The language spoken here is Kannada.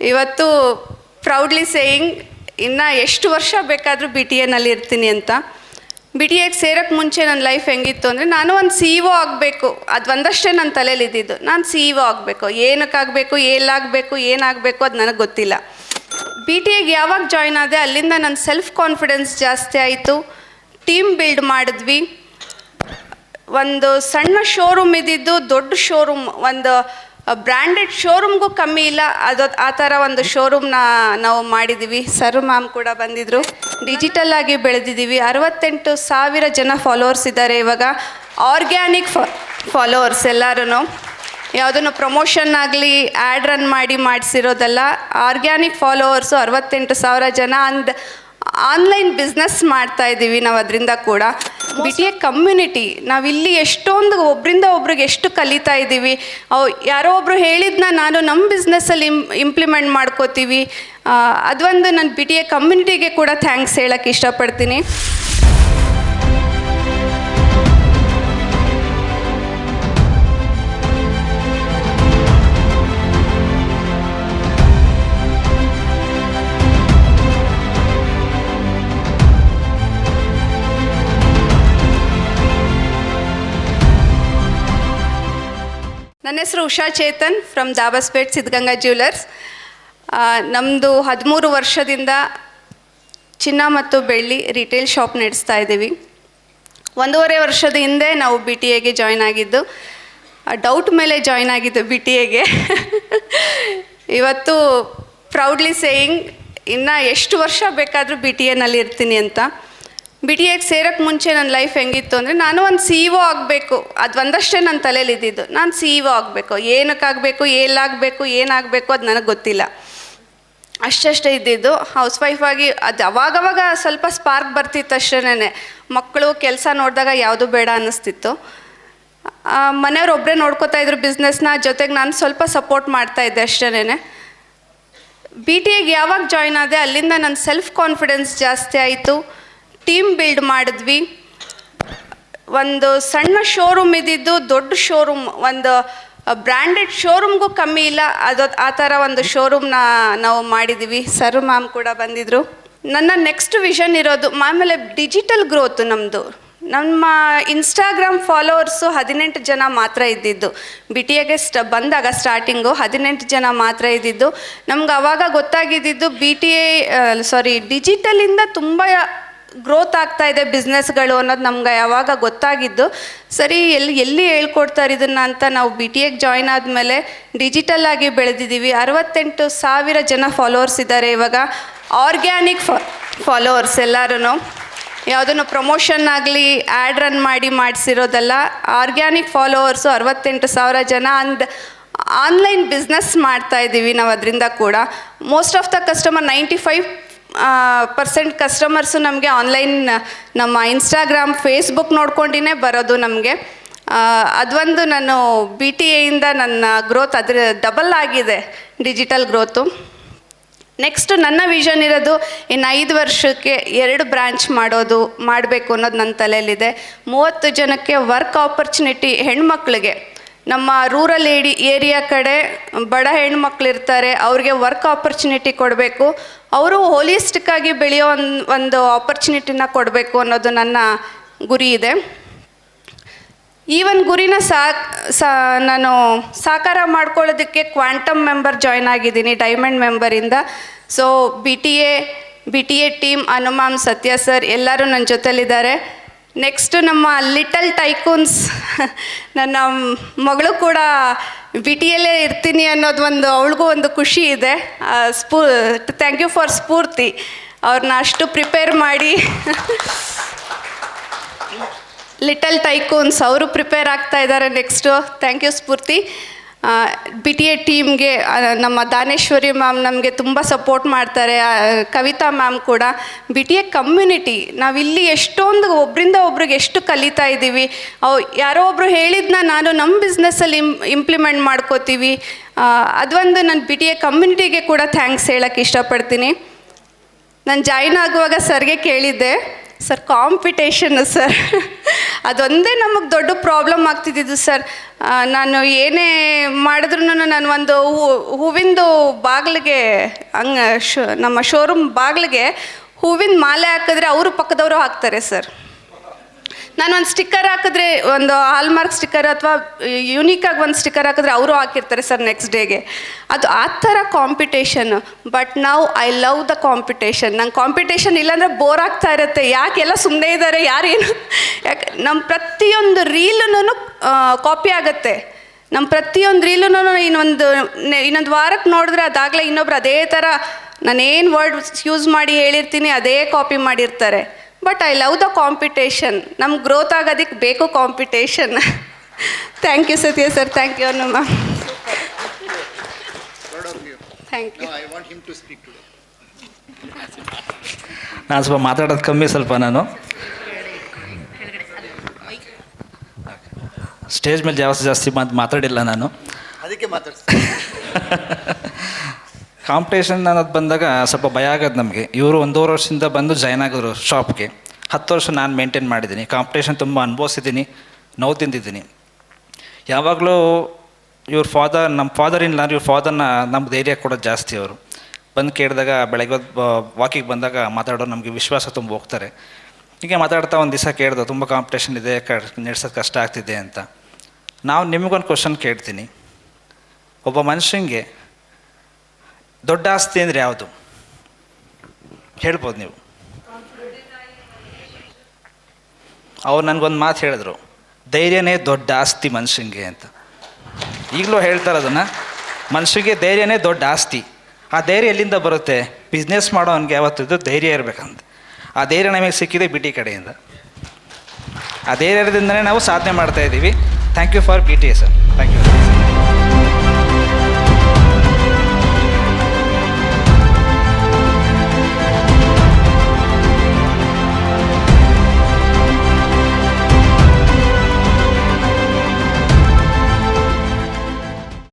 ಇವತ್ತು ಪ್ರೌಡ್ಲಿ ಸೇಯಿಂಗ್ ಇನ್ನು ಎಷ್ಟು ವರ್ಷ ಬೇಕಾದರೂ ಬಿ ಟಿ ಎನಲ್ಲಿ ಇರ್ತೀನಿ ಅಂತ. ಬಿ ಟಿ ಎಗೆ ಸೇರೋಕ್ಕೆ ಮುಂಚೆ ನನ್ನ ಲೈಫ್ ಹೆಂಗಿತ್ತು ಅಂದರೆ ನಾನು ಒಂದು ಸಿ ಇ ಒ ಆಗಬೇಕು. ಅದು ಒಂದಷ್ಟೇ ನನ್ನ ತಲೆಯಲ್ಲಿ ಇದ್ದಿದ್ದು. ನಾನು ಸಿ ಇ ಒ ಆಗಬೇಕು. ಏನಕ್ಕಾಗಬೇಕು ಎಲ್ಲಾಗಬೇಕು ಏನಾಗಬೇಕು ಅದು ನನಗೆ ಗೊತ್ತಿಲ್ಲ. ಬಿ ಟಿ ಎಗೆ ಯಾವಾಗ ಜಾಯ್ನ್ ಆದೆ ಅಲ್ಲಿಂದ ನನ್ನ ಸೆಲ್ಫ್ ಕಾನ್ಫಿಡೆನ್ಸ್ ಜಾಸ್ತಿ ಆಯಿತು. ಟೀಮ್ ಬಿಲ್ಡ್ ಮಾಡಿದ್ವಿ. ಒಂದು ಸಣ್ಣ ಶೋರೂಮ್ ಇದ್ದಿದ್ದು ದೊಡ್ಡ ಶೋರೂಮ್ ಒಂದು ಬ್ರ್ಯಾಂಡೆಡ್ ಶೋರೂಮ್ಗೂ ಕಮ್ಮಿ ಇಲ್ಲ. ಅದು ಆ ಥರ ಒಂದು ಶೋರೂಮ್ನ ನಾವು ಮಾಡಿದ್ದೀವಿ. ಸರ್ ಮ್ಯಾಮ್ ಕೂಡ ಬಂದಿದ್ದರು ಡಿಜಿಟಲ್ ಆಗಿ ಬೆಳೆದಿದ್ದೀವಿ. ಅರವತ್ತೆಂಟು ಸಾವಿರ ಜನ ಫಾಲೋವರ್ಸ್ ಇದ್ದಾರೆ ಇವಾಗ. ಆರ್ಗ್ಯಾನಿಕ್ ಫಾಲೋವರ್ಸ್ ಎಲ್ಲರೂ ಯಾವುದನ್ನು ಪ್ರಮೋಷನ್ ಆಗಲಿ ಆ್ಯಡ್ ರನ್ ಮಾಡಿ ಮಾಡಿಸಿರೋದಲ್ಲ. ಆರ್ಗ್ಯಾನಿಕ್ ಫಾಲೋವರ್ಸು ಅರವತ್ತೆಂಟು ಸಾವಿರ ಜನ. ಅಂದ್ ಆನ್ಲೈನ್ ಬಿಸ್ನೆಸ್ ಮಾಡ್ತಾ ಇದ್ದೀವಿ ನಾವು ಅದರಿಂದ ಕೂಡ. ಬಿ ಟಿ ಎ ಕಮ್ಯುನಿಟಿ, ನಾವಿಲ್ಲಿ ಎಷ್ಟೊಂದು ಒಬ್ಬರಿಂದ ಒಬ್ರಿಗೆ ಎಷ್ಟು ಕಲಿತಾ ಇದ್ದೀವಿ. ಅವು ಯಾರೋ ಒಬ್ಬರು ಹೇಳಿದ್ನ ನಾನು ನಮ್ಮ ಬಿಸ್ನೆಸ್ಸಲ್ಲಿ ಇಮ್ ಇಂಪ್ಲಿಮೆಂಟ್ ಮಾಡ್ಕೋತೀವಿ. ಅದೊಂದು ನಾನು ಬಿ ಟಿ ಎ ಕಮ್ಯುನಿಟಿಗೆ ಕೂಡ ಥ್ಯಾಂಕ್ಸ್ ಹೇಳೋಕ್ಕೆ ಇಷ್ಟಪಡ್ತೀನಿ. ನನ್ನ ಹೆಸರು ಉಷಾ ಚೇತನ್ ಫ್ರಮ್ ದಾಬಸ್ಪೇಟ್ ಸಿದ್ಧಗಂಗಾ ಜ್ಯುವೆಲರ್ಸ್ ನಮ್ಮದು ಹದಿಮೂರು ವರ್ಷದಿಂದ ಚಿನ್ನ ಮತ್ತು ಬೆಳ್ಳಿ ರಿಟೇಲ್ ಶಾಪ್ ನಡೆಸ್ತಾ ಇದ್ದೀವಿ. ಒಂದೂವರೆ ವರ್ಷದ ಹಿಂದೆ ನಾವು ಬಿ ಟಿ ಎಗೆ ಜಾಯ್ನ್ ಆಗಿದ್ದು ಡೌಟ್ ಮೇಲೆ ಜಾಯ್ನ್ ಆಗಿದ್ದು ಬಿ ಟಿ ಎಗೆ ಇವತ್ತು ಪ್ರೌಡ್ಲಿ ಸೇಯಿಂಗ್ ಇನ್ನು ಎಷ್ಟು ವರ್ಷ ಬೇಕಾದರೂ ಬಿ ಟಿ ಎನಲ್ಲಿ ಇರ್ತೀನಿ ಅಂತ. ಬಿ ಟಿ ಎಗೆ ಸೇರೋಕ್ಕೆ ಮುಂಚೆ ನನ್ನ ಲೈಫ್ ಹೆಂಗಿತ್ತು ಅಂದರೆ ನಾನು ಒಂದು ಸಿ ಇ ಒ ಆಗಬೇಕು. ಅದು ಒಂದಷ್ಟೇ ನನ್ನ ತಲೆಯಲ್ಲಿ ಇದ್ದಿದ್ದು. ನಾನು ಸಿ ಇ ಒ ಆಗಬೇಕು. ಏನಕ್ಕಾಗಬೇಕು ಎಲ್ಲಾಗಬೇಕು ಏನಾಗಬೇಕು ಅದು ನನಗೆ ಗೊತ್ತಿಲ್ಲ. ಅಷ್ಟಷ್ಟೇ ಇದ್ದಿದ್ದು. ಹೌಸ್ ವೈಫಾಗಿ ಅದು ಅವಾಗವಾಗ ಸ್ವಲ್ಪ ಸ್ಪಾರ್ಕ್ ಬರ್ತಿತ್ತು ಅಷ್ಟೇ ಮಕ್ಕಳು ಕೆಲಸ ನೋಡಿದಾಗ ಯಾವುದು ಬೇಡ ಅನ್ನಿಸ್ತಿತ್ತು. ಮನೆಯವ್ರು ಒಬ್ಬರೇ ನೋಡ್ಕೋತಾ ಇದ್ರು ಬಿಸ್ನೆಸ್ನ ಜೊತೆಗೆ ನಾನು ಸ್ವಲ್ಪ ಸಪೋರ್ಟ್ ಮಾಡ್ತಾ ಇದ್ದೆ ಅಷ್ಟೇ ಬಿ ಟಿ ಎಗೆ ಯಾವಾಗ ಜಾಯ್ನ್ ಆದೆ ಅಲ್ಲಿಂದ ನನ್ನ ಸೆಲ್ಫ್ ಕಾನ್ಫಿಡೆನ್ಸ್ ಜಾಸ್ತಿ ಆಯಿತು. ಟೀಮ್ ಬಿಲ್ಡ್ ಮಾಡಿದ್ವಿ. ಒಂದು ಸಣ್ಣ ಶೋರೂಮ್ ಇದ್ದಿದ್ದು, ದೊಡ್ಡ ಶೋರೂಮ್ ಒಂದು ಬ್ರ್ಯಾಂಡೆಡ್ ಶೋರೂಮ್ಗೂ ಕಮ್ಮಿ ಇಲ್ಲ. ಅದು, ಆ ಥರ ಒಂದು ಶೋರೂಮ್ನ ನಾವು ಮಾಡಿದ್ದೀವಿ ಸರ್ ಮ್ಯಾಮ್ ಕೂಡ ಬಂದಿದ್ದರು ನನ್ನ ನೆಕ್ಸ್ಟ್ ವಿಷನ್ ಇರೋದು ಆಮೇಲೆ ಡಿಜಿಟಲ್ ಗ್ರೋತ್ ನಮ್ಮದು ನಮ್ಮ ಇನ್ಸ್ಟಾಗ್ರಾಮ್ ಫಾಲೋವರ್ಸು ಹದಿನೆಂಟು ಜನ ಮಾತ್ರ ಇದ್ದಿದ್ದು. ಬಿ ಟಿ ಎಗೆ ಸ್ಟ ಬಂದಾಗ ಸ್ಟಾರ್ಟಿಂಗು ಹದಿನೆಂಟು ಜನ ಮಾತ್ರ ಇದ್ದಿದ್ದು. ನಮ್ಗೆ ಅವಾಗ ಗೊತ್ತಾಗಿದ್ದಿದ್ದು ಬಿ ಟಿ ಎ ಸಾರಿ ಡಿಜಿಟಲಿಂದ ತುಂಬ ಗ್ರೋತ್ ಆಗ್ತಾ ಇದೆ ಬಿಸ್ನೆಸ್ಗಳು ಅನ್ನೋದು ನಮ್ಗೆ ಯಾವಾಗ ಗೊತ್ತಾಗಿದ್ದು, ಸರಿ, ಎಲ್ಲಿ ಎಲ್ಲಿ ಹೇಳ್ಕೊಡ್ತಾರೆ ಇದನ್ನು ಅಂತ ನಾವು ಬಿ ಟಿ ಎಗೆ ಜಾಯ್ನ್ ಆದಮೇಲೆ ಡಿಜಿಟಲ್ ಆಗಿ ಬೆಳೆದಿದ್ದೀವಿ. ಅರವತ್ತೆಂಟು ಸಾವಿರ ಜನ ಫಾಲೋವರ್ಸ್ ಇದ್ದಾರೆ ಇವಾಗ. ಆರ್ಗ್ಯಾನಿಕ್ ಫಾಲೋವರ್ಸ್ ಎಲ್ಲರೂ ಯಾವುದನ್ನು ಪ್ರಮೋಷನ್ ಆಗಲಿ ಆ್ಯಡ್ ರನ್ ಮಾಡಿ ಮಾಡಿಸಿರೋದಲ್ಲ ಆರ್ಗ್ಯಾನಿಕ್ ಫಾಲೋವರ್ಸು ಅರವತ್ತೆಂಟು ಸಾವಿರ ಜನ ಅಂದ್ ಆನ್ಲೈನ್ ಬಿಸ್ನೆಸ್ ಮಾಡ್ತಾ ಇದ್ದೀವಿ ನಾವು ಅದರಿಂದ ಕೂಡ. Most of the customer ninety five percent customers ನಮಗೆ ಆನ್ಲೈನ್ ನಮ್ಮ ಇನ್ಸ್ಟಾಗ್ರಾಮ್ ಫೇಸ್ಬುಕ್ ನೋಡ್ಕೊಂಡಿನೇ ಬರೋದು ನಮಗೆ. ಅದೊಂದು ನಾನು ಬಿ ಟಿ ಎಯಿಂದ ನನ್ನ ಗ್ರೋತ್ ಅದ್ರ ಡಬಲ್ ಆಗಿದೆ ಡಿಜಿಟಲ್ ಗ್ರೋತು ನೆಕ್ಸ್ಟು ನನ್ನ ವಿಷನ್ ಇರೋದು ಇನ್ನು ಐದು ವರ್ಷಕ್ಕೆ ಎರಡು ಬ್ರಾಂಚ್ ಮಾಡೋದು, ಮಾಡಬೇಕು ಅನ್ನೋದು ನನ್ನ ತಲೆಯಲ್ಲಿದೆ. ಮೂವತ್ತು ಜನಕ್ಕೆ ವರ್ಕ್ ಆಪರ್ಚುನಿಟಿ ಹೆಣ್ಮಕ್ಳಿಗೆ. ನಮ್ಮ ರೂರಲ್ ಏಡಿ ಏರಿಯಾ ಕಡೆ ಬಡ ಹೆಣ್ಮಕ್ಳು ಇರ್ತಾರೆ ಅವ್ರಿಗೆ ವರ್ಕ್ ಆಪರ್ಚುನಿಟಿ ಕೊಡಬೇಕು. ಅವರು ಹೋಲಿಸ್ಟಿಕ್ಕಾಗಿ ಬೆಳೆಯೋ ಒಂದು ಆಪರ್ಚುನಿಟಿನ ಕೊಡಬೇಕು ಅನ್ನೋದು ನನ್ನ ಗುರಿ ಇದೆ. ಈ ಒಂದು ಗುರಿನ ಸಾ ನಾನು ಸಾಕಾರ ಮಾಡ್ಕೊಳ್ಳೋದಕ್ಕೆ ಕ್ವಾಂಟಮ್ ಮೆಂಬರ್ ಜಾಯ್ನ್ ಆಗಿದ್ದೀನಿ diamond ಮೆಂಬರಿಂದ so B T A B T A team ಅನುಮಾಮ್ Satya sir ಎಲ್ಲರೂ ನನ್ನ ಜೊತೆಲಿದ್ದಾರೆ. ನೆಕ್ಸ್ಟ್ ನಮ್ಮ ಲಿಟಲ್ ಟೈಕೂನ್ಸ್ ನನ್ನ ಮಗಳು ಕೂಡ ಬಿ ಟಿಯಲ್ಲೇ ಇರ್ತೀನಿ ಅನ್ನೋದು ಒಂದು, ಅವಳಿಗೂ ಒಂದು ಖುಷಿ ಇದೆ. ಸ್ಫೂ ಥ್ಯಾಂಕ್ ಯು ಫಾರ್ ಸ್ಫೂರ್ತಿ. ಅವ್ರನ್ನ ಅಷ್ಟು ಪ್ರಿಪೇರ್ ಮಾಡಿ. ಲಿಟಲ್ ಟೈಕೂನ್ಸ್ ಅವರು ಪ್ರಿಪೇರ್ ಆಗ್ತಾ ಇದ್ದಾರೆ next thank you Spoorthi. B T A ಟೀಮ್ಗೆ ನಮ್ಮ ದಾನೇಶ್ವರಿ ಮ್ಯಾಮ್ ನಮಗೆ ತುಂಬ ಸಪೋರ್ಟ್ ಮಾಡ್ತಾರೆ ಕವಿತಾ ಮ್ಯಾಮ್ ಕೂಡ. ಬಿ ಟಿ ಎ ಕಮ್ಯುನಿಟಿ ನಾವಿಲ್ಲಿ ಎಷ್ಟೊಂದು ಒಬ್ಬರಿಂದ ಒಬ್ರಿಗೆ ಎಷ್ಟು ಕಲಿತಾ ಇದ್ದೀವಿ. ಅವು, ಯಾರೋ ಒಬ್ಬರು ಹೇಳಿದ್ನ ನಾನು ನಮ್ಮ ಬಿಸ್ನೆಸ್ಸಲ್ಲಿ ಇಮ್ ಇಂಪ್ಲಿಮೆಂಟ್ ಮಾಡ್ಕೋತೀವಿ. ಅದೊಂದು ನಾನು ಬಿ ಟಿ ಎ ಕಮ್ಯುನಿಟಿಗೆ ಕೂಡ ಥ್ಯಾಂಕ್ಸ್ ಹೇಳೋಕ್ಕೆ ಇಷ್ಟಪಡ್ತೀನಿ. ನಾನು ಜಾಯ್ನ್ ಆಗುವಾಗ ಸರ್ಗೆ ಕೇಳಿದ್ದೆ. ಸರ್ ಕಾಂಪಿಟೇಷನ್ ಸರ್ ಅದೊಂದೇ ನಮಗೆ ದೊಡ್ಡ ಪ್ರಾಬ್ಲಮ್ ಆಗ್ತಿದ್ದಿದ್ದು ಸರ್ ನಾನು ಏನೇ ಮಾಡಿದ್ರು ನಾನು ಒಂದು ಹೂವಿಂದು ಬಾಗಿಲಿಗೆ, ಹಂಗೆ ಶೋ, ನಮ್ಮ ಶೋರೂಮ್ ಬಾಗಿಲಿಗೆ ಹೂವಿನ ಮಾಲೆ ಹಾಕಿದ್ರೆ ಅವರು ಪಕ್ಕದವರು ಹಾಕ್ತಾರೆ ಸರ್ ನಾನು ಒಂದು ಸ್ಟಿಕ್ಕರ್ ಹಾಕಿದ್ರೆ, ಒಂದು ಹಾಲ್ಮಾರ್ಕ್ ಸ್ಟಿಕ್ಕರ್ ಅಥವಾ ಯುನೀಕಾಗಿ ಒಂದು ಸ್ಟಿಕ್ಕರ್ ಹಾಕಿದ್ರೆ ಅವರು ಹಾಕಿರ್ತಾರೆ ಸರ್ ನೆಕ್ಸ್ಟ್ ಡೇಗೆ ಅದು ಆ ಥರ ಕಾಂಪಿಟೇಷನ್ ಬಟ್ ನಾವು ಐ ಲವ್ ದ ಕಾಂಪಿಟೇಷನ್ ನಂಗೆ ಕಾಂಪಿಟೇಷನ್ ಇಲ್ಲಾಂದರೆ ಬೋರ್ ಆಗ್ತಾ ಇರುತ್ತೆ. ಯಾಕೆಲ್ಲ ಸುಮ್ಮನೆ ಇದ್ದಾರೆ ಯಾರೇನು ಯಾಕೆ ನಮ್ಮ ಪ್ರತಿಯೊಂದು ರೀಲೂ ಕಾಪಿ ಆಗುತ್ತೆ. ನಮ್ಮ ಪ್ರತಿಯೊಂದು ರೀಲೂ ಇನ್ನೊಂದು ಇನ್ನೊಂದು ವಾರಕ್ಕೆ ನೋಡಿದ್ರೆ ಅದಾಗಲೇ ಇನ್ನೊಬ್ರು ಅದೇ ಥರ ನಾನೇನು ವರ್ಡ್ ಯೂಸ್ ಮಾಡಿ ಹೇಳಿರ್ತೀನಿ, ಅದೇ ಕಾಪಿ ಮಾಡಿರ್ತಾರೆ. But I love the competition ನಮ್ಗೆ ಗ್ರೋತ್ ಆಗೋದಕ್ಕೆ ಬೇಕು competition thank you Satya sir thank you ನಮ್ಮ thank you I want him to speak today. ನಾನು ಸ್ವಲ್ಪ ಮಾತಾಡೋದು ಕಮ್ಮಿ ಸ್ವಲ್ಪ ನಾನು. ಸ್ಟೇಜ್ ಮೇಲೆ ಜಾಸ್ತಿ ಜಾಸ್ತಿ ಮಾತು ಮಾತಾಡಿಲ್ಲ ನಾನು. ಅದಕ್ಕೆ ಮಾತಾಡ್ತೀನಿ ಕಾಂಪಿಟೇಷನ್ ಅನ್ನೋದು ಬಂದಾಗ ಸ್ವಲ್ಪ ಭಯ ಆಗೋದು ನಮಗೆ. ಇವರು ಒಂದೂವರೆ ವರ್ಷದಿಂದ ಬಂದು ಜಾಯ್ನ್ ಆಗಿದ್ರು ಶಾಪ್ಗೆ ಹತ್ತು ವರ್ಷ ನಾನು ಮೇಂಟೈನ್ ಮಾಡಿದ್ದೀನಿ. ಕಾಂಪಿಟೇಷನ್ ತುಂಬ ಅನುಭವಿಸಿದ್ದೀನಿ, ನೋವು ತಿಂದಿದ್ದೀನಿ. ಯಾವಾಗಲೂ ಇವ್ರ ಫಾದರ್ ನಮ್ಮ ಫಾದರ್ ಇಲ್ಲ ಇವ್ರ ಫಾದರ್ನ ನಮ್ಮ ಧೈರ್ಯ ಕೊಡೋದು ಜಾಸ್ತಿ ಅವರು. ಬಂದು ಕೇಳಿದಾಗ ಬೆಳಗ್ಗೆ ವಾಕಿಗೆ ಬಂದಾಗ ಮಾತಾಡೋರು ನಮಗೆ ವಿಶ್ವಾಸ ತುಂಬ ಹೋಗ್ತಾರೆ. ಹೀಗೆ ಮಾತಾಡ್ತಾ ಒಂದು ದಿವಸ ಕೇಳಿದ್ರು ತುಂಬ ಕಾಂಪಿಟೇಷನ್ ಇದೆ, ಕ, ನಡೆಸೋದು ಕಷ್ಟ ಆಗ್ತಿದೆ ಅಂತ. ನಾವು ನಿಮಗೊಂದು ಕ್ವಶನ್ ಕೇಳ್ತೀನಿ. ಒಬ್ಬ ಮನುಷ್ಯನಿಗೆ ದೊಡ್ಡ ಆಸ್ತಿ ಅಂದರೆ ಯಾವುದು? ಹೇಳ್ಬೋದು ನೀವು. ಅವ್ರು ನನಗೊಂದು ಮಾತು ಹೇಳಿದ್ರು. ಧೈರ್ಯನೇ ದೊಡ್ಡ ಆಸ್ತಿ ಮನುಷ್ಯನಿಗೆ ಅಂತ. ಈಗಲೂ ಹೇಳ್ತಾರೆ ಅದನ್ನು ಮನುಷ್ಯಗೆ ಧೈರ್ಯನೇ ದೊಡ್ಡ ಆಸ್ತಿ. ಆ ಧೈರ್ಯ ಎಲ್ಲಿಂದ ಬರುತ್ತೆ? ಬಿಸ್ನೆಸ್ ಮಾಡೋವನಿಗೆ ಯಾವತ್ತಿದ್ದು ಧೈರ್ಯ ಇರಬೇಕಂತ. ಆ ಧೈರ್ಯ ನಮಗೆ ಸಿಕ್ಕಿದೆ ಬಿ ಟಿ ಕಡೆಯಿಂದ. ಆ ಧೈರ್ಯದಿಂದನೇ ನಾವು ಸಾಧನೆ ಮಾಡ್ತಾ ಇದ್ದೀವಿ thank you for B T sir thank you